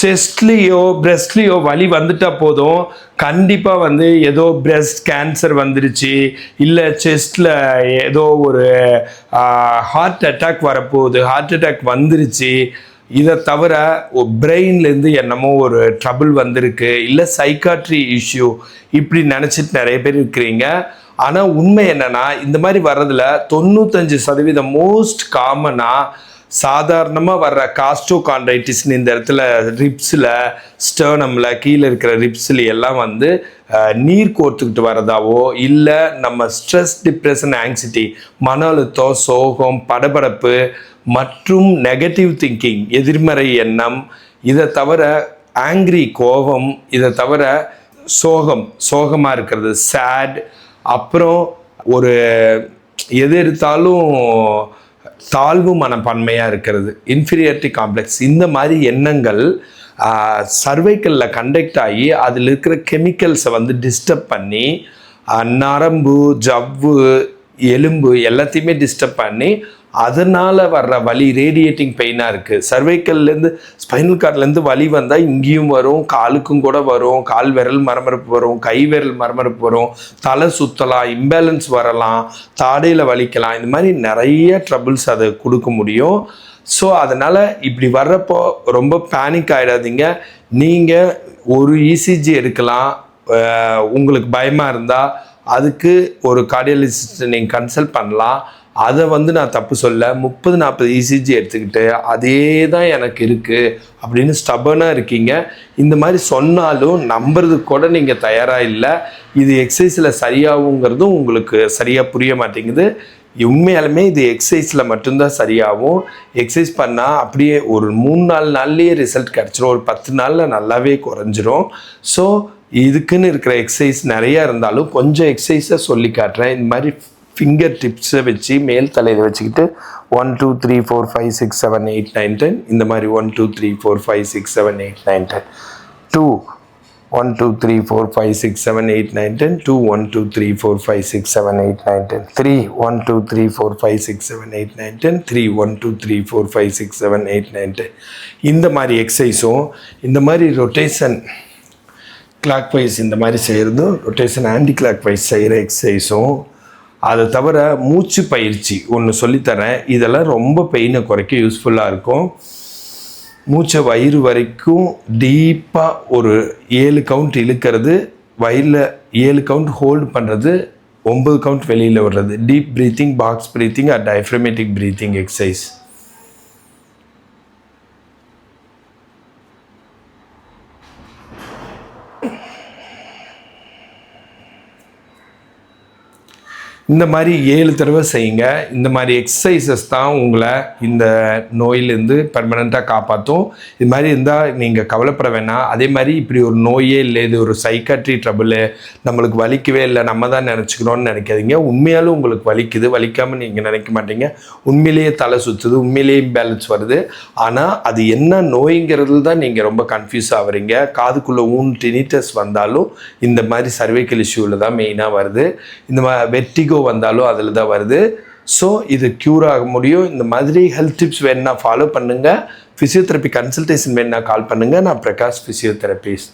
செஸ்ட்லேயோ பிரெஸ்ட்லேயோ வலி வந்துட்டால் போதும். கண்டிப்பாக வந்து ஏதோ பிரெஸ்ட் கேன்சர் வந்துருச்சு. இல்லை செஸ்டில் ஏதோ ஒரு ஹார்ட் அட்டாக் வரப்போகுது. ஹார்ட் அட்டாக் வந்துருச்சு. இதை தவிர பிரெயின்லேருந்து என்னமோ ஒரு ட்ரபிள் வந்திருக்கு. இல்லை சைக்காட்ரி இஷ்யூ இப்படி நினச்சிட்டு நிறைய பேர் இருக்கிறீங்க. ஆனால் உண்மை என்னென்னா இந்த மாதிரி வர்றதில் தொண்ணூத்தஞ்சு சதவீதம் மோஸ்ட் காமனாக சாதாரணமாக வர்ற காஸ்டோகான்ட்ரைட்டிஸ்னு இந்த இடத்துல ரிப்ஸில் ஸ்டர்னமில் கீழே இருக்கிற ரிப்ஸில் எல்லாம் வந்து நீர் கோர்த்துக்கிட்டு வரதாவோ இல்லை நம்ம ஸ்ட்ரெஸ் டிப்ரெஷன் ஆங்ஸிட்டி மன அழுத்தம் சோகம் படபடப்பு மற்றும் நெகட்டிவ் திங்கிங் எதிர்மறை எண்ணம் இதை தவிர ஆங்க்ரி கோபம் இதை தவிர சோகம் சோகமாக இருக்கிறது சேட் அப்புறம் ஒரு எது எடுத்தாலும் தாழ்வு மனப்பான்மையாக இருக்கிறது. இன்ஃபீரியாரிட்டி காம்ப்ளெக்ஸ் இந்த மாதிரி எண்ணங்கள் சர்வைக்கலில் கண்டக்ட் ஆகி அதில் இருக்கிற கெமிக்கல்ஸை வந்து டிஸ்டர்ப் பண்ணி நரம்பு ஜவ்வு எலும்பு எல்லாத்தையுமே டிஸ்டர்ப் பண்ணி அதனால் வர்ற வலி ரேடியேட்டிங் பெயினாக இருக்குது சர்வைக்கல்லேருந்து ஸ்பைனல் கார்ட்லேருந்து வலி வந்தால் இங்கேயும் வரும் காலுக்கும் கூட வரும் கால் விரல் மரமரப்பு வரும் கை விரல் மரமரப்பு வரும் தலை சுற்றலாம் இம்பேலன்ஸ் வரலாம் தாடையில் வலிக்கலாம் இந்த மாதிரி நிறைய ட்ரபிள்ஸ் அதை கொடுக்க முடியும். ஸோ அதனால் இப்படி வர்றப்போ ரொம்ப பேனிக் ஆகிடாதீங்க நீங்கள் ஒரு இசிஜி எடுக்கலாம். உங்களுக்கு பயமாக இருந்தால் அதுக்கு ஒரு கார்டியாலஜிஸ்ட்டை நீங்கள் கன்சல்ட் பண்ணலாம். அதை வந்து நான் தப்பு சொல்ல முப்பது நாற்பது இசிஜி எடுத்துக்கிட்டு அதே தான் எனக்கு இருக்குது அப்படின்னு ஸ்டபனாக இருக்கீங்க. இந்த மாதிரி சொன்னாலும் நம்புறதுக்கு கூட நீங்கள் தயாராக இல்லை. இது எக்ஸசைஸில் சரியாகுங்கிறதும் உங்களுக்கு சரியாக புரிய மாட்டேங்குது. உண்மையாலுமே இது எக்ஸசைஸில் மட்டும்தான் சரியாகும். எக்ஸசைஸ் பண்ணால் அப்படியே ஒரு மூணு நாலு நாள்லேயே ரிசல்ட் கிடச்சிரும். ஒரு பத்து நாளில் நல்லாவே குறைஞ்சிரும். ஸோ இதுக்குன்னு இருக்கிற எக்ஸசைஸ் நிறையா இருந்தாலும் கொஞ்சம் எக்ஸசைஸை சொல்லி காட்டுறேன். இந்த மாதிரி ஃபிங்கர் டிப்ஸை வச்சு மேல் தலையில் வச்சுக்கிட்டு one two three four five six seven eight nine ten இந்த மாதிரி one two three four five six seven eight nine ten two one two three four five six seven eight nine ten two one two three four five six seven eight nine ten three one two three four five six seven eight nine ten three one two three four five six seven eight nine ten இந்த மாதிரி எக்ஸசைஸும் இந்த மாதிரி rotation clock wise இந்த மாதிரி செய்கிறதும் rotation anti clock wise செய்கிற எக்ஸசைஸும் அதை தவிர மூச்சு பயிற்சி ஒன்று சொல்லித்தரேன். இதெல்லாம் ரொம்ப பெயினை குறைக்க யூஸ்ஃபுல்லாக இருக்கும். மூச்சை வயிறு வரைக்கும் டீப்பாக ஒரு ஏழு கவுண்ட் இழுக்கிறது. வயிறில் ஏழு கவுண்ட் ஹோல்டு பண்ணுறது ஒம்பது கவுண்ட் வெளியில் விடுறது. Deep breathing box breathing or diaphragmatic breathing exercise இந்த மாதிரி ஏழு தடவை செய்யுங்க. இந்த மாதிரி எக்ஸசைசஸ் தான் உங்களை இந்த நோயிலேருந்து பர்மனெண்ட்டாக காப்பாற்றும் இது மாதிரி இருந்தால் நீங்கள் கவலைப்பட வேணாம். அதே மாதிரி இப்படி ஒரு நோயே இல்லை இது ஒரு சைக்காட்ரி ட்ரபுளு நம்மளுக்கு வலிக்கவே இல்லை நம்ம தான் நினச்சிக்கிறோன்னு நினைக்காதீங்க. உண்மையாலும் உங்களுக்கு வலிக்குது. வலிக்காமல் நீங்கள் நினைக்க மாட்டீங்க. உண்மையிலேயே தலை சுற்றுது உண்மையிலேயே இம்பேலன்ஸ் வருது. ஆனால் அது என்ன நோய்ங்கிறது தான் நீங்கள் ரொம்ப கன்ஃபியூஸ் ஆகுறீங்க காதுக்குள்ளே ஊன் டினிட்டஸ் வந்தாலும் இந்த மாதிரி சர்வைக்கல் இஷ்யூவில் தான் மெயினாக வருது. இந்த மா வெட்டிகோ வந்தாலும் அதில் தான் வருது. ஸோ இது க்யூர் ஆக முடியும். இந்த மாதிரி ஹெல்த் டிப்ஸ் வேணுன்னா ஃபாலோ பண்ணுங்கள் ஃபிசியோதெரப்பி கன்சல்டேஷன் வேணுன்னா கால் பண்ணுங்கள் நான் பிரகாஷ் ஃபிசியோதெரபிஸ்ட்